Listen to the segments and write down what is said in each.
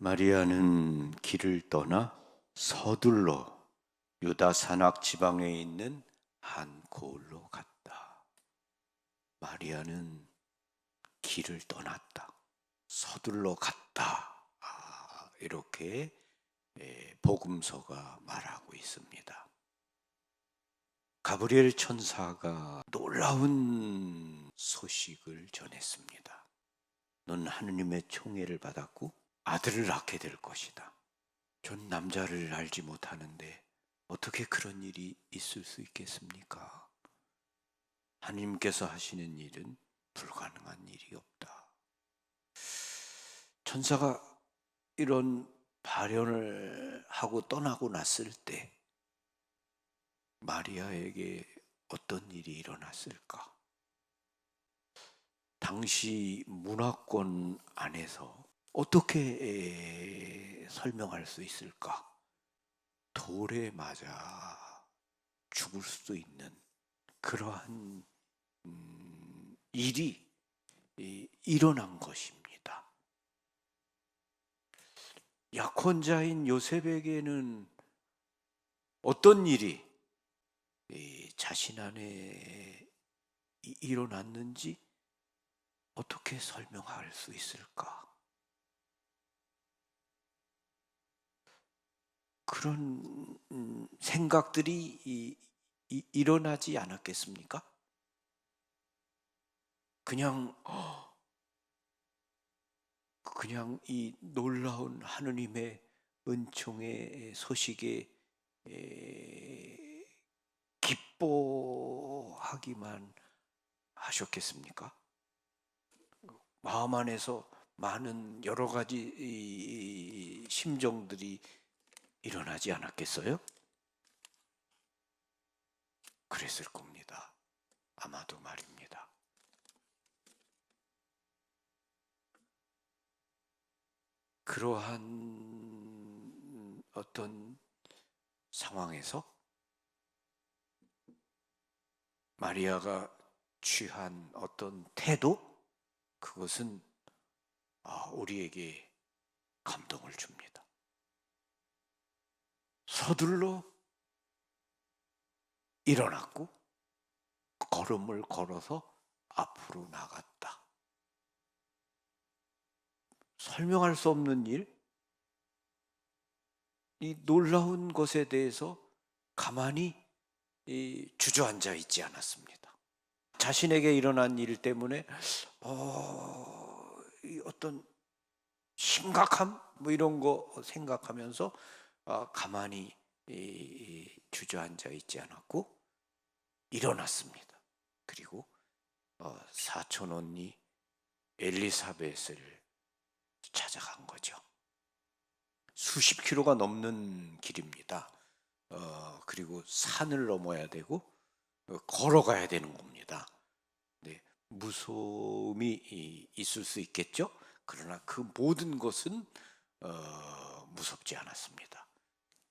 마리아는 길을 떠나 서둘러 유다 산악 지방에 있는 한 고을로 갔다. 마리아는 길을 떠났다. 서둘러 갔다. 아, 이렇게 에, 복음서가 말하고 있습니다. 가브리엘 천사가 놀라운 소식을 전했습니다. 넌 하느님의 총애를 받았고 아들을 낳게 될 것이다. 전 남자를 알지 못하는데 어떻게 그런 일이 있을 수 있겠습니까? 하나님께서 하시는 일은 불가능한 일이 없다. 천사가 이런 발현을 하고 떠나고 났을 때 마리아에게 어떤 일이 일어났을까? 당시 문화권 안에서 어떻게 에, 설명할 수 있을까? 돌에 맞아 죽을 수도 있는 그러한 음, 일이 이, 일어난 것입니다. 약혼자인 요셉에게는 어떤 일이 이 자신 안에 이- 일어났는지 어떻게 설명할 수 있을까? 그런 음, 생각들이 일어나지 않았겠습니까? 그냥 어, 그냥 이 놀라운 하느님의 은총의 소식에 에, 기뻐하기만 하셨겠습니까? 마음 안에서 많은 여러 가지 심정들이 일어나지 않았겠어요? 그랬을 겁니다. 아마도 말입니다. 그러한 어떤 상황에서 마리아가 취한 어떤 태도 그것은 아, 우리에게 감동을 줍니다. 서둘러 일어났고 걸음을 걸어서 앞으로 나갔다. 설명할 수 없는 일, 이 놀라운 것에 대해서 가만히 이 주저앉아 있지 않았습니다. 자신에게 일어난 일 때문에 어, 이 어떤 심각함 뭐 이런 거 생각하면서 어, 가만히 이- 이 주저앉아 있지 않았고 일어났습니다. 그리고 어, 사촌 언니 엘리사벳을 찾아간 거죠. 수십 킬로가 넘는 길입니다. 어, 그리고 산을 넘어야 되고 어, 걸어가야 되는 겁니다. 네, 무서움이 이- 있을 수 있겠죠. 그러나 그 모든 것은 어, 무섭지 않았습니다.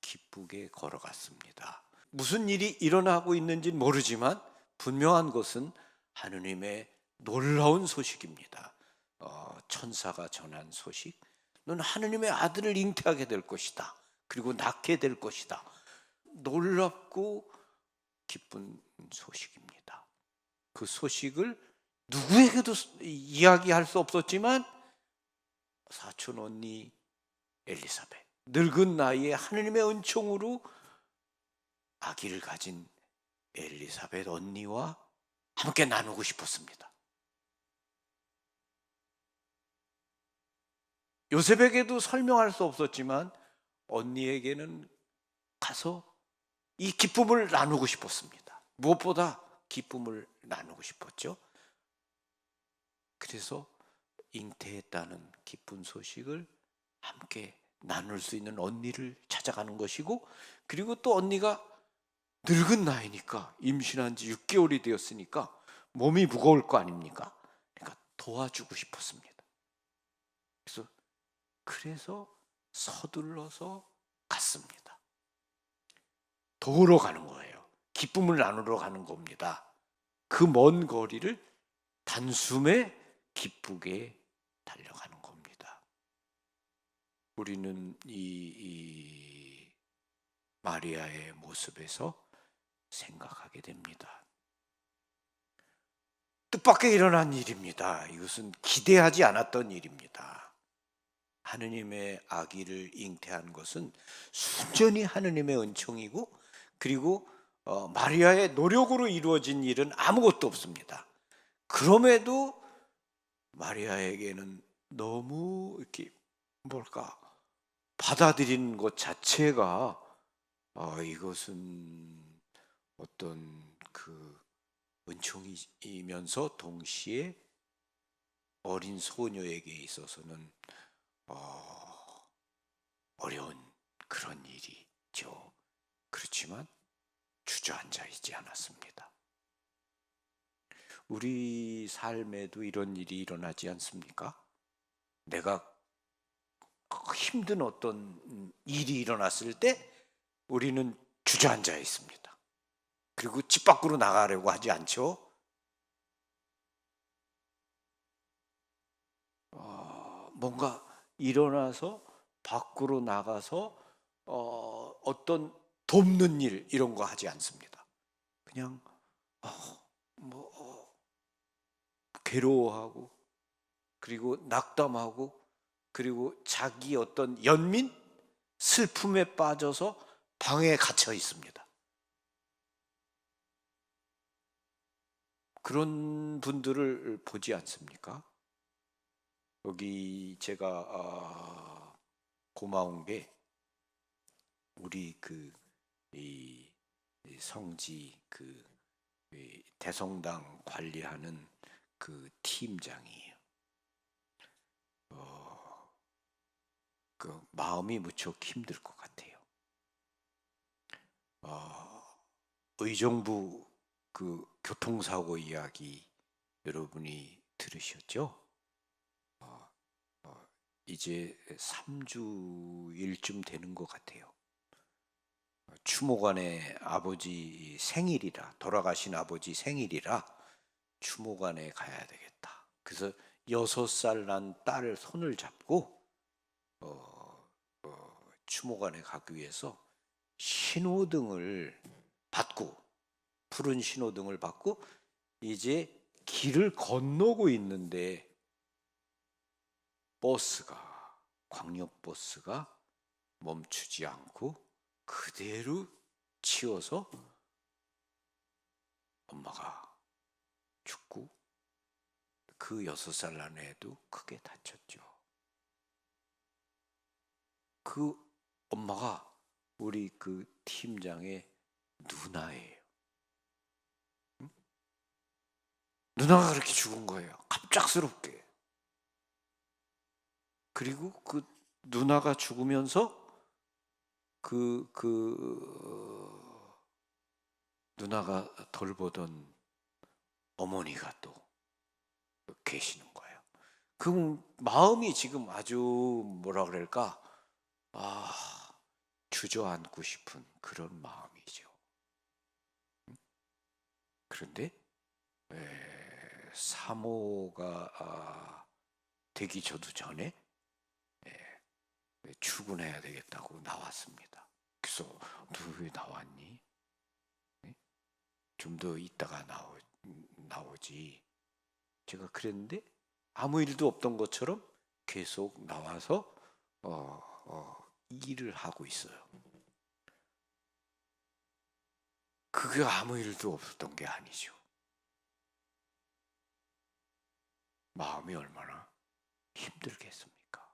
기쁘게 걸어갔습니다. 무슨 일이 일어나고 있는지는 모르지만 분명한 것은 하느님의 놀라운 소식입니다. 어, 천사가 전한 소식. 넌 하느님의 아들을 잉태하게 될 것이다. 그리고 낳게 될 것이다. 놀랍고 기쁜 소식입니다. 그 소식을 누구에게도 이야기할 수 없었지만 사촌 언니 엘리사벳 늙은 나이에 하느님의 은총으로 아기를 가진 엘리사벳 언니와 함께 나누고 싶었습니다. 요셉에게도 설명할 수 없었지만 언니에게는 가서 이 기쁨을 나누고 싶었습니다. 무엇보다 기쁨을 나누고 싶었죠. 그래서 잉태했다는 기쁜 소식을 함께 나눌 수 있는 언니를 찾아가는 것이고 그리고 또 언니가 늙은 나이니까 임신한 지 6개월이 되었으니까 몸이 무거울 거 아닙니까? 그러니까 도와주고 싶었습니다. 그래서 그래서 서둘러서 갔습니다. 도우러 가는 거예요. 기쁨을 나누러 가는 겁니다. 그 먼 거리를 단숨에 기쁘게 달려가는. 우리는 이, 이 마리아의 모습에서 생각하게 됩니다. 뜻밖의 일어난 일입니다. 이것은 기대하지 않았던 일입니다. 하느님의 아기를 잉태한 것은 순전히 하느님의 은총이고 그리고 어, 마리아의 노력으로 이루어진 일은 아무것도 없습니다. 그럼에도 마리아에게는 너무 이렇게 뭘까 받아들이는 것 자체가 아, 이것은 어떤 그 은총이면서 동시에 어린 소녀에게 있어서는 어, 어려운 그런 일이죠. 그렇지만 주저앉아 있지 않았습니다. 우리 삶에도 이런 일이 일어나지 않습니까? 내가 힘든 어떤 일이 일어났을 때 우리는 주저앉아 있습니다. 그리고 집 밖으로 나가려고 하지 않죠. 어, 뭔가 일어나서 밖으로 나가서 어, 어떤 돕는 일 이런 거 하지 않습니다. 그냥 어, 뭐 어, 괴로워하고 그리고 낙담하고 그리고 자기 어떤 연민 슬픔에 빠져서 방에 갇혀 있습니다. 그런 분들을 보지 않습니까? 여기 제가 아, 고마운 게 우리 그이 성지 그 대성당 관리하는 그 팀장이에요. 어, 그 마음이 무척 힘들 것 같아요. 어, 의정부 그 교통사고 이야기 여러분이 들으셨죠? 어, 어, 이제 3주일쯤 되는 것 같아요. 추모관의 아버지 생일이라 돌아가신 아버지 생일이라 추모관에 가야 되겠다. 그래서 여섯 살 난 딸 손을 잡고 어, 어, 추모관에 가기 위해서 신호등을 받고 푸른 신호등을 받고 이제 길을 건너고 있는데 버스가 광역버스가 멈추지 않고 그대로 치워서 엄마가 죽고 그 여섯 살 난 애도 크게 다쳤죠. 그 엄마가 우리 그 팀장의 누나예요. 응? 누나가 그렇게 죽은 거예요. 갑작스럽게. 그리고 그 누나가 죽으면서 그, 그, 누나가 돌보던 어머니가 또 계시는 거예요. 그 마음이 지금 아주 뭐라 그럴까, 아, 주저앉고 싶은 그런 마음이죠. 그런데, 에, 사모가 아, 되기 저도 전에 에, 출근해야 되겠다고 나왔습니다. 그래서 너왜 나왔니? 좀 더 있다가 나오, 나오지. 제가 그랬는데 아무 일도 없던 것처럼 계속 나와서 어, 어, 일을 하고 있어요. 그게 아무 일도 없었던 게 아니죠. 마음이 얼마나 힘들겠습니까?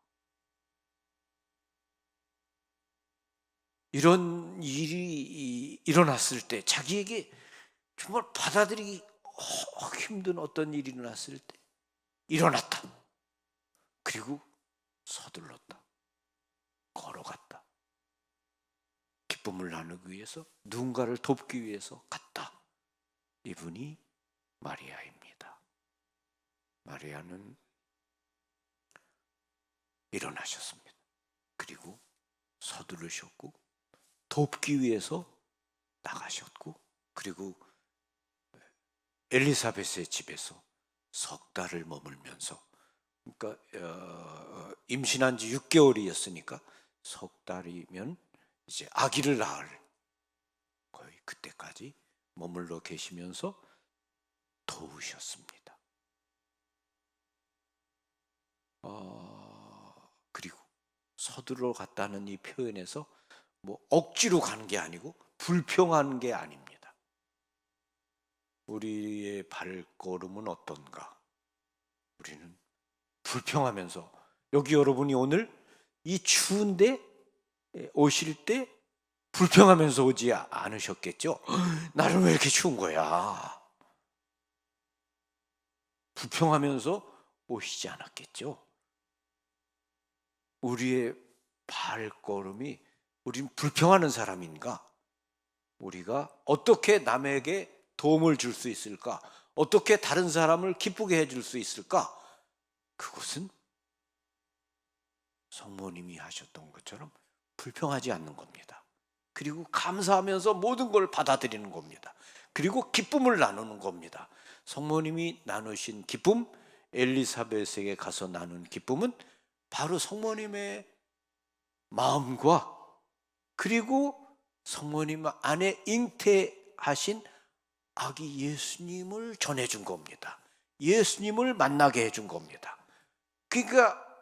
이런 일이 일어났을 때 자기에게 정말 받아들이기 힘든 어떤 일이 일어났을 때 일어났다. 그리고 서둘렀다. 걸어갔다. 기쁨을 나누기 위해서 누군가를 돕기 위해서 갔다. 이분이 마리아입니다. 마리아는 일어나셨습니다. 그리고 서두르셨고 돕기 위해서 나가셨고 그리고 엘리사벳의 집에서 석 달을 머물면서 그러니까 어, 임신한 지 6개월이었으니까 석 달이면 이제 아기를 낳을 거의 그때까지 머물러 계시면서 도우셨습니다. 어, 그리고 서두러 갔다는 이 표현에서 뭐 억지로 가는 게 아니고 불평한 게 아닙니다. 우리의 발걸음은 어떤가? 우리는 불평하면서 여기 여러분이 오늘 이 추운데 오실 때 불평하면서 오지 않으셨겠죠? 나는 왜 이렇게 추운 거야? 불평하면서 오시지 않았겠죠? 우리의 발걸음이 우린 불평하는 사람인가? 우리가 어떻게 남에게 도움을 줄 수 있을까? 어떻게 다른 사람을 기쁘게 해줄 수 있을까? 그것은 성모님이 하셨던 것처럼 불평하지 않는 겁니다. 그리고 감사하면서 모든 걸 받아들이는 겁니다. 그리고 기쁨을 나누는 겁니다. 성모님이 나누신 기쁨, 엘리사벳에게 가서 나눈 기쁨은 바로 성모님의 마음과 그리고 성모님 안에 잉태하신 아기 예수님을 전해준 겁니다. 예수님을 만나게 해준 겁니다. 그러니까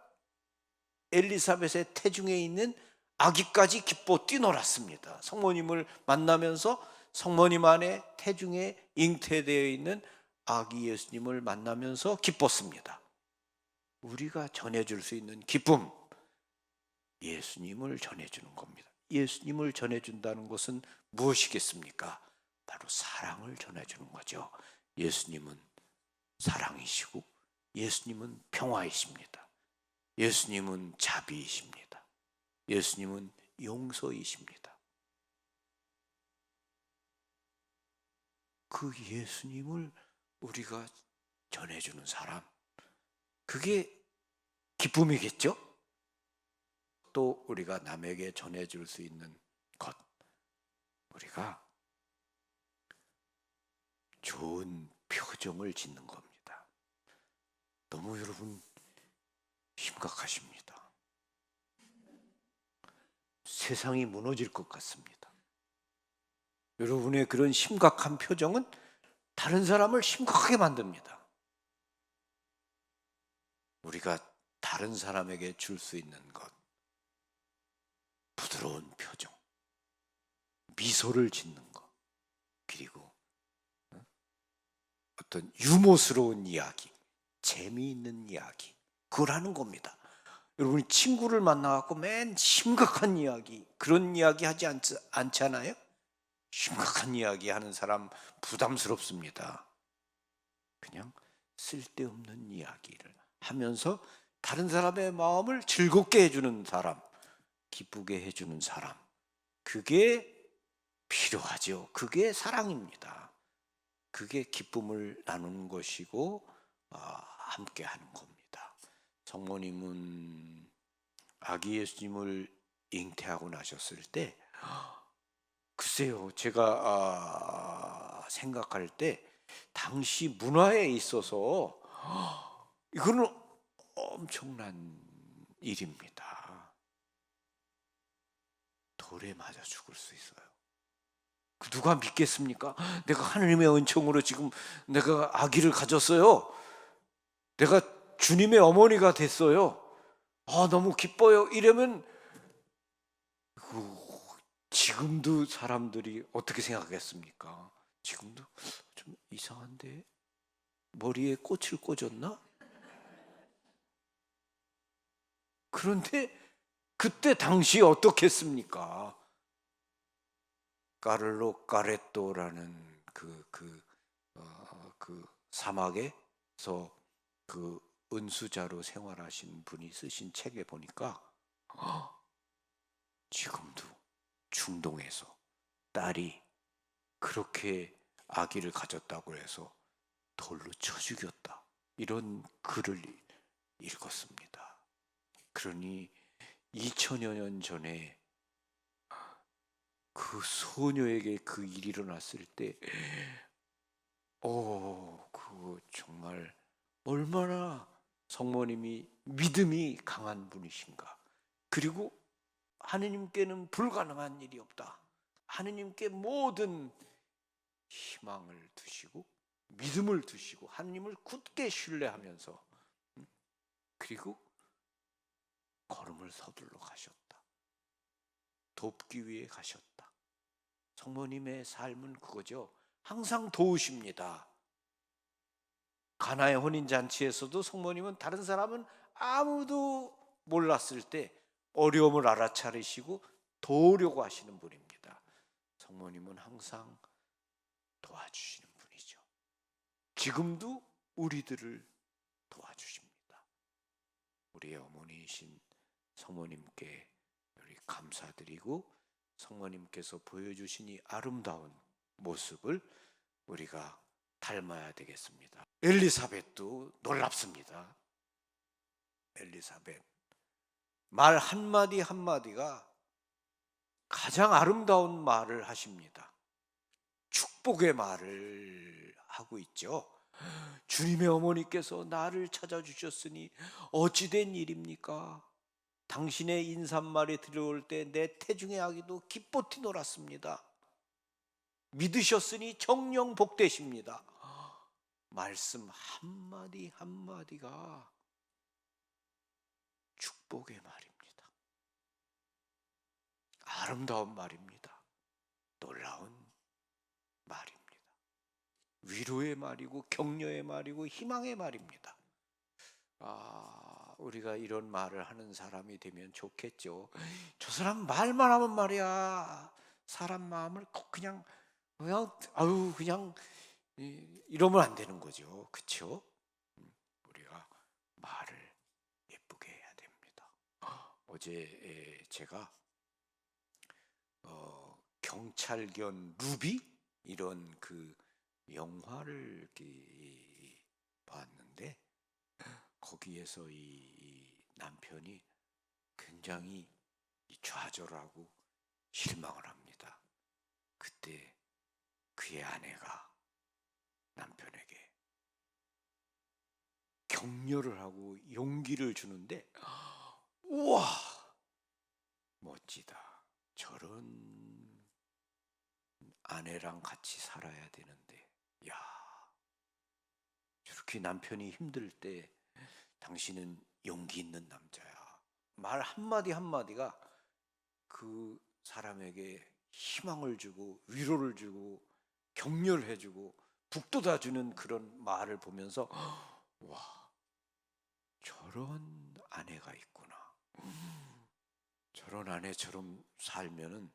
엘리사벳의 태중에 있는 아기까지 기뻐 뛰놀았습니다. 성모님을 만나면서 성모님 안에 태중에 잉태되어 있는 아기 예수님을 만나면서 기뻤습니다. 우리가 전해줄 수 있는 기쁨, 예수님을 전해주는 겁니다. 예수님을 전해준다는 것은 무엇이겠습니까? 바로 사랑을 전해주는 거죠. 예수님은 사랑이시고, 예수님은 평화이십니다. 예수님은 자비이십니다. 예수님은 용서이십니다. 그 예수님을 우리가 전해주는 사람, 그게 기쁨이겠죠? 또 우리가 남에게 전해줄 수 있는 것, 우리가 좋은 표정을 짓는 겁니다. 너무 여러분 심각하십니다. 세상이 무너질 것 같습니다. 여러분의 그런 심각한 표정은 다른 사람을 심각하게 만듭니다. 우리가 다른 사람에게 줄 수 있는 것, 부드러운 표정, 미소를 짓는 것, 그리고 어? 어떤 유머스러운 이야기, 재미있는 이야기, 그걸 하는 겁니다. 여러분이 친구를 만나갖고 맨 심각한 이야기, 그런 이야기 하지 않, 않잖아요? 심각한 이야기 하는 사람 부담스럽습니다. 그냥 쓸데없는 이야기를 하면서 다른 사람의 마음을 즐겁게 해주는 사람, 기쁘게 해주는 사람. 그게 필요하죠. 그게 사랑입니다. 그게 기쁨을 나누는 것이고, 어, 함께 하는 겁니다. 성모님은 아기 예수님을 잉태하고 나셨을 때, 글쎄요, 제가 아, 생각할 때 당시 문화에 있어서 이거는 엄청난 일입니다. 돌에 맞아 죽을 수 있어요. 그 누가 믿겠습니까? 내가 하나님의 은총으로 지금 내가 아기를 가졌어요. 내가 주님의 어머니가 됐어요. 아, 너무 기뻐요. 이러면 그 지금도 사람들이 어떻게 생각하겠습니까? 지금도 좀 이상한데 머리에 꽃을 꽂았나? 그런데 그때 당시 어떻겠습니까? 까를로 까레토라는 그, 그, 어, 그 사막에서 그 은수자로 생활하신 분이 쓰신 책에 보니까 어, 지금도 중동에서 딸이 그렇게 아기를 가졌다고 해서 돌로 쳐 죽였다. 이런 글을 읽었습니다. 그러니 2000여 년 전에 그 소녀에게 그 일이 일어났을 때, 어, 그거 정말 얼마나 성모님이 믿음이 강한 분이신가? 그리고 하느님께는 불가능한 일이 없다. 하느님께 모든 희망을 두시고 믿음을 두시고 하느님을 굳게 신뢰하면서 음, 그리고 걸음을 서둘러 가셨다. 돕기 위해 가셨다. 성모님의 삶은 그거죠. 항상 도우십니다. 가나의 혼인 잔치에서도 성모님은 다른 사람은 아무도 몰랐을 때 어려움을 알아차리시고 도우려고 하시는 분입니다. 성모님은 항상 도와주시는 분이죠. 지금도 우리들을 도와주십니다. 우리의 어머니이신 성모님께 우리 감사드리고 성모님께서 보여주신 이 아름다운 모습을 우리가 닮아야 되겠습니다. 엘리사벳도 놀랍습니다. 엘리사벳 말 한마디 한마디가 가장 아름다운 말을 하십니다. 축복의 말을 하고 있죠. 주님의 어머니께서 나를 찾아주셨으니 어찌된 일입니까? 당신의 인사말에 들어올 때 내 태중의 아기도 기뻐티 놀았습니다. 믿으셨으니 정령 복되십니다. 말씀 한마디 한마디가 축복의 말입니다. 아름다운 말입니다. 놀라운 말입니다. 위로의 말이고 격려의 말이고 희망의 말입니다. 아, 우리가 이런 말을 하는 사람이 되면 좋겠죠. 저 사람 말만 하면 말이야. 사람 마음을 꼭 그냥 그냥 아유 그냥 이- 이러면 안 되는 거죠. 그렇죠? 우리가 말을 예쁘게 해야 됩니다. 어제 에, 제가 어, 경찰견 루비 이런 그 영화를 봤는데 거기에서 이, 이 남편이 굉장히 이 좌절하고 실망을 합니다. 그때 그의 아내가 남편에게 격려를 하고 용기를 주는데 우와 멋지다. 저런 아내랑 같이 살아야 되는데. 야 저렇게 남편이 힘들 때 당신은 용기 있는 남자야. 말 한마디 한마디가 그 사람에게 희망을 주고 위로를 주고 격려를 해주고 북돋아 주는 그런 말을 보면서 와 저런 아내가 있구나 저런 아내처럼 살면은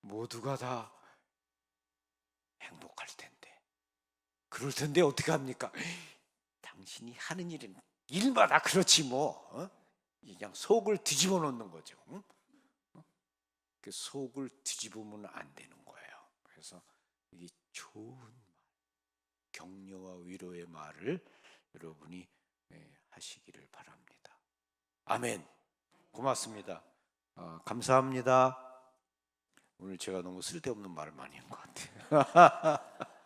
모두가 다 행복할 텐데 그럴 텐데 어떻게 합니까 당신이 하는 일은 일마다 그렇지 뭐 어? 그냥 속을 뒤집어 놓는 거죠 응? 그 속을 뒤집으면 안 되는 거예요 그래서 이 좋은 말, 격려와 위로의 말을 여러분이 예, 하시기를 바랍니다. 아멘. 고맙습니다. 아, 감사합니다. 오늘 제가 너무 쓸데없는 말을 많이 한 것 같아요.